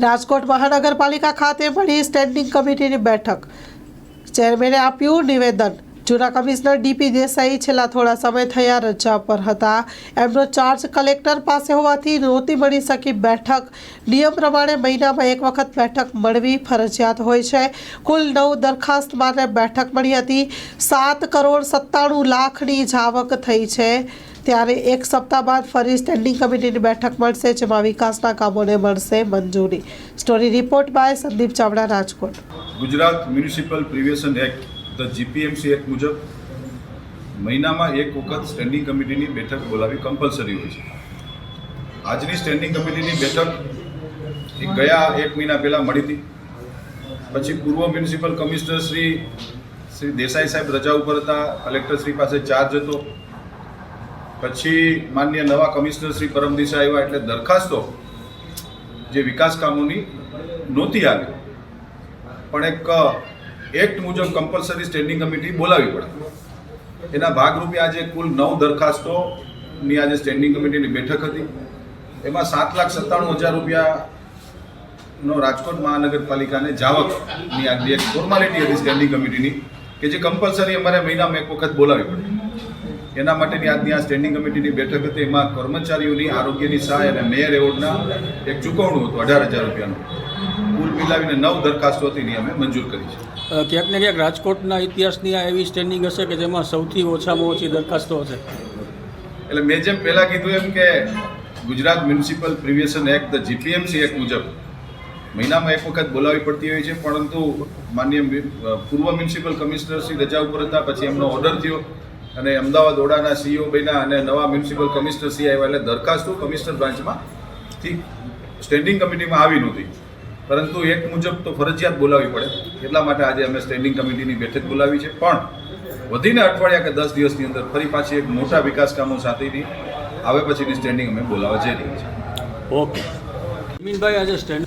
રાજકોટ મહાનગરપાલિકા ખાતે મળી સ્ટેન્ડિંગ કમિટીની બેઠક. ચેરમેને આપ્યું નિવેદન. જૂના કમિશનર ડીપી દેસાઈ છેલ્લા થોડા સમય થયા રજા પર હતા. એમનો ચાર્જ કલેક્ટર પાસે હોવાથી નહોતી મળી શકી બેઠક. નિયમ પ્રમાણે મહિનામાં એક વખત બેઠક મળવી ફરજિયાત હોય છે. કુલ નવ દરખાસ્ત માટે બેઠક મળી હતી. સાત કરોડ સત્તાણું લાખની જાવક થઈ છે. ત્યારે એક સપ્તાહ બાદ ફરી સ્ટેન્ડિંગ કમિટીની બેઠક મળશે, જેમાં વિકાસના કામોને મળશે મંજૂરી. Story report by Sandeep Chavda, Rajkot. Gujarat municipal provision act the GPMC act મુજબ મહિનામાં એક વખત સ્ટેન્ડિંગ કમિટીની બેઠક બોલાવી કમ્પલસરી હોય છે. આજની સ્ટેન્ડિંગ કમિટીની બેઠક એ ગયા એક મહિના પહેલાં મળી હતી. પછી પૂર્વ મ્યુનિસિપલ કમિશનર શ્રી શ્રી દેસાઈ સાહેબ રજા ઉપર હતા કલેક્ટર શ્રી પાસે ચાર્જ હતો. પછી માન્ય નવા કમિશનર શ્રી પરમ દિશા આવ્યા એટલે દરખાસ્તો જે વિકાસ કામોની નહોતી આવી. પણ એક એક્ટ મુજબ કમ્પલસરી સ્ટેન્ડિંગ કમિટી બોલાવવી પડે. એના ભાગરૂપે આજે કુલ નવ દરખાસ્તોની આજે સ્ટેન્ડિંગ કમિટીની બેઠક હતી. એમાં સાત લાખ સત્તાણું હજાર રૂપિયાનો રાજકોટ મહાનગરપાલિકાને જાવકની આજે એક ફોર્માલિટી હતી સ્ટેન્ડિંગ કમિટીની કે જે કમ્પલસરી અમારે મહિનામાં એક વખત બોલાવવી પડે. એના માટેની આજની આ સ્ટેન્ડિંગ કમિટીની બેઠક હતી. એમાં કર્મચારીઓની આરોગ્યની સહાય અને મેયર એવોર્ડના એક ચૂકવણું હતું અઢાર હજાર રૂપિયાનું. કુલ મિલાવીને નવ દરખાસ્તો હતી અમે મંજૂર કરી છે. ક્યાંક ને ક્યાંક રાજકોટના ઇતિહાસની આ એવી સ્ટેન્ડિંગ હશે કે જેમાં સૌથી ઓછામાં ઓછી દરખાસ્તો હશે. એટલે મેં જેમ પહેલાં કીધું એમ કે Gujarat municipal provision act the GPMC act મુજબ મહિનામાં એક વખત બોલાવી પડતી હોય છે પરંતુ માન્ય પૂર્વ મ્યુનિસિપલ કમિશનર શ્રી રજા ઉપર હતા પછી એમનો ઓર્ડર થયો. અને અમદાવાદ ઓડાના સીઈઓ બન્યા અને નવા મ્યુનિસિપલ કમિશનર સી આવ્યા એટલે દરખાસ્તો કમિશનર બ્રાન્ચમાં થી સ્ટેન્ડિંગ કમિટીમાં આવી નહોતી. પરંતુ એક મુજબ તો ફરજિયાત બોલાવવી પડે. એટલા માટે આજે અમે સ્ટેન્ડિંગ કમિટીની બેઠક બોલાવી છે. પણ વધીને અઠવાડિયા કે દસ દિવસની અંદર ફરી પાછી એક મોટા વિકાસ કામો સાથેની આવે પછીની સ્ટેન્ડિંગ અમે બોલાવવા જઈ રહી છે ઓકે. મીનભાઈ આજે સ્ટેન્ડ